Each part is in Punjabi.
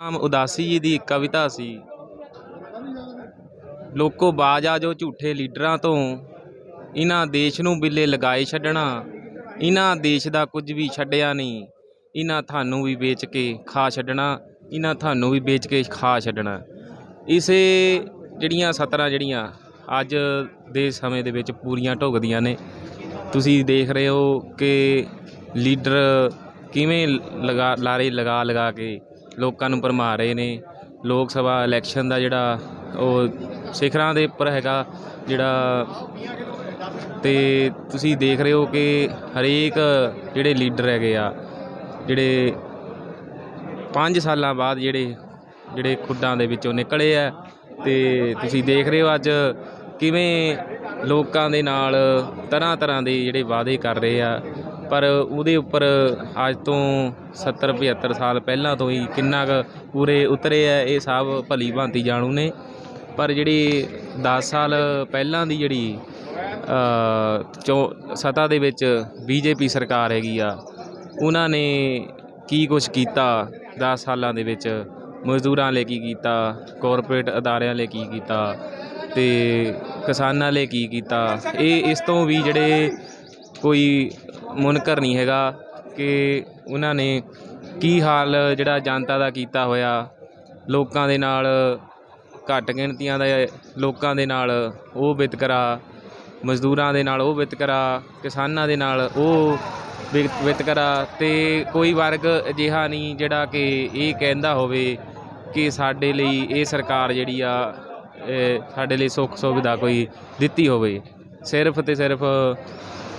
ਆਮ ਉਦਾਸੀ ਜੀ ਦੀ ਇੱਕ ਕਵਿਤਾ ਸੀ। ਲੋਕੋ ਬਾਜ ਆ ਜੋ ਝੂਠੇ ਲੀਡਰਾਂ ਤੋਂ ਇਹਨਾਂ ਦੇਸ਼ ਨੂੰ ਬਿੱਲੇ ਲਗਾਏ ਛੱਡਣਾ ਇਹਨਾਂ ਦੇਸ਼ ਦਾ ਕੁਝ ਵੀ ਛੱਡਿਆ ਨਹੀਂ ਇਹਨਾਂ ਤੁਹਾਨੂੰ ਵੀ ਵੇਚ ਕੇ ਖਾ ਛੱਡਣਾ ਇਹਨਾਂ ਤੁਹਾਨੂੰ ਵੀ ਵੇਚ ਕੇ ਖਾ ਛੱਡਣਾ। ਇਸੇ ਜਿਹੜੀਆਂ ਸਤਰਾਂ ਜਿਹੜੀਆਂ ਅੱਜ ਦੇ ਸਮੇਂ ਦੇ ਵਿੱਚ ਪੂਰੀਆਂ ਢੁਕਦੀਆਂ ਨੇ, ਤੁਸੀਂ ਦੇਖ ਰਹੇ ਹੋ ਕਿ ਲੀਡਰ ਕਿਵੇਂ ਲਗਾ, ਲਾਰੇ ਲਗਾ ਲਗਾ ਕੇ ਲੋਕਾਂ ਨੂੰ ਭਰਮਾ ਰਹੇ ਨੇ। ਲੋਕ ਸਭਾ ਇਲੈਕਸ਼ਨ ਦਾ ਜਿਹੜਾ ਉਹ ਸਿਖਰਾਂ ਦੇ ਉੱਪਰ ਹੈਗਾ ਜਿਹੜਾ ਤੇ ਤੁਸੀਂ ਦੇਖ ਰਹੇ ਹੋ ਕਿ ਹਰੇਕ ਜਿਹੜੇ ਲੀਡਰ ਹੈਗੇ ਆ, ਜਿਹੜੇ 5 ਸਾਲਾਂ ਬਾਅਦ ਜਿਹੜੇ ਜਿਹੜੇ ਖੁੱਡਾਂ ਦੇ ਵਿੱਚੋਂ ਨਿਕਲੇ ਆ ਤੇ ਤੁਸੀਂ ਦੇਖ ਰਹੇ ਹੋ ਅੱਜ ਕਿਵੇਂ ਲੋਕਾਂ ਦੇ ਨਾਲ ਤਰ੍ਹਾਂ ਤਰ੍ਹਾਂ ਦੇ ਜਿਹੜੇ ਵਾਅਦੇ ਕਰ ਰਹੇ ਆ। ਪਰ ਉਹਦੇ ਉੱਪਰ ਅੱਜ ਤੋਂ 70 75 ਸਾਲ ਪਹਿਲਾਂ ਤੋਂ ਹੀ ਕਿੰਨਾ ਕੁ ਪੂਰੇ ਉਤਰੇ ਆ ਇਹ ਸਭ ਭਲੀ ਭਾਂਤੀ ਜਾਣੂ ਨੇ। ਪਰ ਜਿਹੜੀ 10 ਸਾਲ ਪਹਿਲਾਂ ਦੀ ਜਿਹੜੀ ਅ, ਚੋ ਸਤਾ ਦੇ ਵਿੱਚ ਬੀਜੇਪੀ ਸਰਕਾਰ ਹੈਗੀ ਆ ਉਹਨਾਂ ਨੇ ਕੀ ਕੁਝ ਕੀਤਾ 10 ਸਾਲਾਂ ਦੇ ਵਿੱਚ? ਮਜ਼ਦੂਰਾਂ ਲਈ ਕੀ ਕੀਤਾ? ਕਾਰਪੋਰੇਟ ਅਦਾਰਿਆਂ ਲਈ ਕੀ ਕੀਤਾ? ਤੇ ਕਿਸਾਨਾਂ ਲਈ ਕੀ ਕੀਤਾ? ਇਹ ਇਸ ਤੋਂ ਵੀ ਜਿਹੜੇ ਕੋਈ ਮੁਨਕਰ ਨਹੀਂ ਹੈਗਾ ਕਿ ਉਹਨਾਂ ਨੇ ਕੀ ਹਾਲ ਜਿਹੜਾ ਜਨਤਾ ਦਾ ਕੀਤਾ ਹੋਇਆ, ਲੋਕਾਂ ਦੇ ਨਾਲ ਘੱਟ ਗਿਣਤੀਆਂ ਦੇ ਲੋਕਾਂ ਦੇ ਨਾਲ ਉਹ ਵਿਤਕਰਾ ਮਜ਼ਦੂਰਾਂ ਦੇ ਨਾਲ ਉਹ ਵਿਤਕਰਾ ਕਿਸਾਨਾਂ ਦੇ ਨਾਲ ਉਹ ਵਿ- ਵਿਤਕਰਾ ਤੇ ਕੋਈ ਵਰਗ ਅਜਿਹਾ ਨਹੀਂ ਜਿਹੜਾ ਕਿ ਇਹ ਕਹਿੰਦਾ ਹੋਵੇ ਕਿ ਸਾਡੇ ਲਈ ਇਹ ਸਰਕਾਰ ਜਿਹੜੀ ਆ ਸਾਡੇ ਲਈ ਸੁੱਖ ਸੁਵਿਧਾ ਕੋਈ ਦਿੱਤੀ ਹੋਵੇ। ਸਿਰਫ ਤੇ ਸਿਰਫ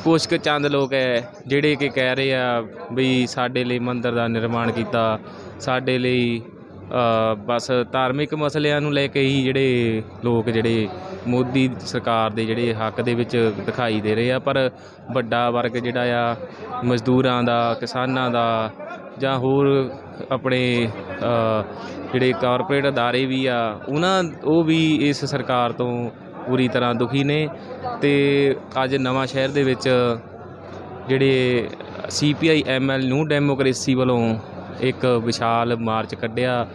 ਕੁਛ ਕੁ ਚੰਦ ਲੋਕ ਹੈ ਜਿਹੜੇ ਕਿ ਕਹਿ ਰਹੇ ਆ ਵੀ ਸਾਡੇ ਲਈ ਮੰਦਰ ਦਾ ਨਿਰਮਾਣ ਕੀਤਾ, ਸਾਡੇ ਲਈ ਬਸ ਧਾਰਮਿਕ ਮਸਲਿਆਂ ਨੂੰ ਲੈ ਕੇ ਹੀ ਜਿਹੜੇ ਲੋਕ ਜਿਹੜੇ ਮੋਦੀ ਸਰਕਾਰ ਦੇ ਜਿਹੜੇ ਹੱਕ ਦੇ ਵਿੱਚ ਦਿਖਾਈ ਦੇ ਰਹੇ ਆ, ਪਰ ਵੱਡਾ ਵਰਗ ਜਿਹੜਾ ਆ, ਮਜ਼ਦੂਰਾਂ ਦਾ, ਕਿਸਾਨਾਂ ਦਾ ਜਾਂ ਹੋਰ ਆਪਣੇ ਜਿਹੜੇ ਕਾਰਪੋਰੇਟ ਅਦਾਰੇ ਵੀ ਆ, ਉਹਨਾਂ, ਉਹ ਵੀ ਇਸ ਸਰਕਾਰ ਤੋਂ ਪੂਰੀ ਤਰ੍ਹਾਂ ਦੁਖੀ ਨੇ ਅਤੇ ਅੱਜ ਨਵਾਂ ਸ਼ਹਿਰ ਦੇ ਵਿੱਚ ਜਿਹੜੇ C P I CPI ML New Democracy ਵੱਲੋਂ ਇੱਕ ਵਿਸ਼ਾਲ ਮਾਰਚ ਕੱਢਿਆ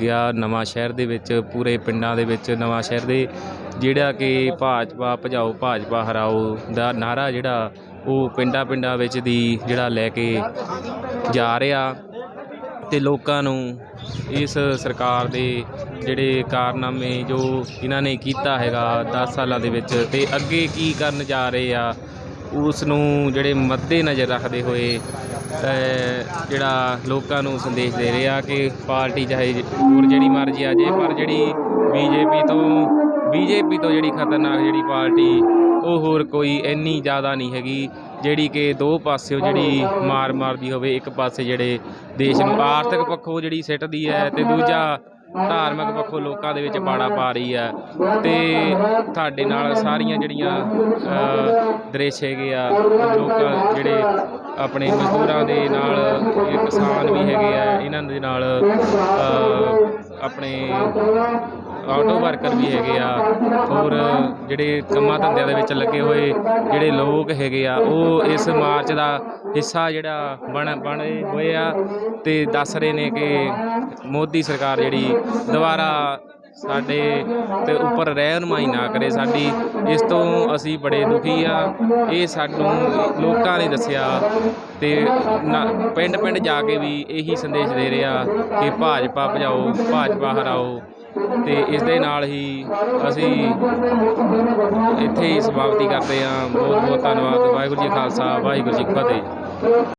ਗਿਆ ਨਵਾਂ ਸ਼ਹਿਰ ਦੇ ਵਿੱਚ, ਪੂਰੇ ਪਿੰਡਾਂ ਦੇ ਵਿੱਚ ਨਵਾਂ ਸ਼ਹਿਰ ਦੇ, ਜਿਹੜਾ ਕਿ ਭਾਜਪਾ ਭਜਾਓ, ਭਾਜਪਾ ਹਰਾਓ ਦਾ ਨਾਰਾ ਜਿਹੜਾ ਉਹ ਪਿੰਡਾਂ ਪਿੰਡਾਂ ਵਿੱਚ ਦੀ ਜਿਹੜਾ ਲੈ ਕੇ ਜਾ ਰਿਹਾ। ਤੇ ਲੋਕਾਂ ਨੂੰ ਇਸ ਸਰਕਾਰ ਦੇ ਜਿਹੜੇ ਕਾਰਨਾਮੇ ਜੋ ਇਹਨਾਂ ਨੇ ਕੀਤਾ ਹੈਗਾ 10 ਸਾਲਾਂ ਦੇ ਵਿੱਚ ਤੇ ਅੱਗੇ ਕੀ ਕਰਨ ਜਾ ਰਹੇ ਆ, ਉਸ ਨੂੰ ਜਿਹੜੇ ਮੱਦੇ ਨਜ਼ਰ ਰੱਖਦੇ ਹੋਏ ਜਿਹੜਾ ਲੋਕਾਂ ਨੂੰ ਸੰਦੇਸ਼ ਦੇ ਰਹੇ ਆ ਕਿ ਪਾਰਟੀ ਚਾਹੇ ਹੋਰ ਜਿਹੜੀ ਮਰਜ਼ੀ ਆ ਜੇ ਪਰ ਜਿਹੜੀ ਬੀਜੇਪੀ ਤੋਂ ਬੀਜੇਪੀ ਤੋਂ ਜਿਹੜੀ ਖਤਰਨਾਕ ਜਿਹੜੀ ਪਾਰਟੀ ਉਹ ਹੋਰ ਕੋਈ ਇੰਨੀ ਜ਼ਿਆਦਾ ਨਹੀਂ ਹੈਗੀ ਜਿਹੜੀ ਕਿ ਦੋ ਪਾਸਿਓ ਜਿਹੜੀ ਮਾਰ ਮਾਰਦੀ ਹੋਵੇ, ਇੱਕ ਪਾਸੇ ਜਿਹੜੇ ਦੇਸ਼ ਨੂੰ ਆਰਥਿਕ ਪੱਖੋਂ ਜਿਹੜੀ ਸਿੱਟਦੀ ਹੈ ਤੇ ਦੂਜਾ ਧਾਰਮਿਕ ਪੱਖੋਂ ਲੋਕਾਂ ਦੇ ਵਿੱਚ ਪਾੜਾ ਪਾ ਰਹੀ ਆ ਤੇ ਤੁਹਾਡੇ ਨਾਲ ਸਾਰੀਆਂ ਜਿਹੜੀਆਂ ਦ੍ਰਿਸ਼ ਹੈਗੇ ਆ, ਲੋਕ ਜਿਹੜੇ ਆਪਣੇ ਮਜ਼ਦੂਰਾਂ ਦੇ ਨਾਲ ਕਿਸਾਨ ਵੀ ਹੈਗੇ ਆ, ਇਹਨਾਂ ਦੇ ਨਾਲ ਆਪਣੇ ਆਟੋ ਵਰਕਰ ਵੀ ਹੈਗੇ ਆ, ਹੋਰ ਜਿਹੜੇ ਕੰਮਾਂ ਧੰਦਿਆਂ ਦੇ ਵਿੱਚ ਲੱਗੇ ਹੋਏ ਜਿਹੜੇ ਲੋਕ ਹੈਗੇ ਆ, ਉਹ ਇਸ ਮਾਰਚ ਦਾ ਹਿੱਸਾ ਜਿਹੜਾ ਬਣ, ਬਣੇ ਹੋਏ ਆ ਤੇ ਦੱਸ ਰਹੇ ਨੇ ਕਿ ਮੋਦੀ ਸਰਕਾਰ ਜਿਹੜੀ ਦੁਬਾਰਾ ਸਾਡੇ ਤੇ ਉੱਪਰ ਰਹਿਨਮਾਈ ਨਾ ਕਰੇ। ਸਾਡੀ ਇਸ ਤੋਂ ਅਸੀਂ ਬੜੇ ਦੁਖੀ ਆ। ਇਹ ਸਾਨੂੰ ਲੋਕਾਂ ਨੇ ਦੱਸਿਆ ਤੇ ਪਿੰਡ ਪਿੰਡ ਜਾ ਕੇ ਵੀ ਇਹੀ ਸੰਦੇਸ਼ ਦੇ ਰਿਹਾ ਕਿ ਭਾਜਪਾ ਭਜਾਓ, ਭਾਜਪਾ ਹਰਾਓ ਤੇ ਇਸ ਦੇ ਨਾਲ ਹੀ ਅਸੀਂ ਇੱਥੇ ਹੀ ਸਮਾਪਤੀ ਕਰਦੇ ਹਾਂ। ਬਹੁਤ ਬਹੁਤ ਧੰਨਵਾਦ। ਵਾਹਿਗੁਰੂ ਜੀ ਖਾਲਸਾ, ਵਾਹਿਗੁਰੂ ਜੀ ਕੀ ਫਤਿਹ।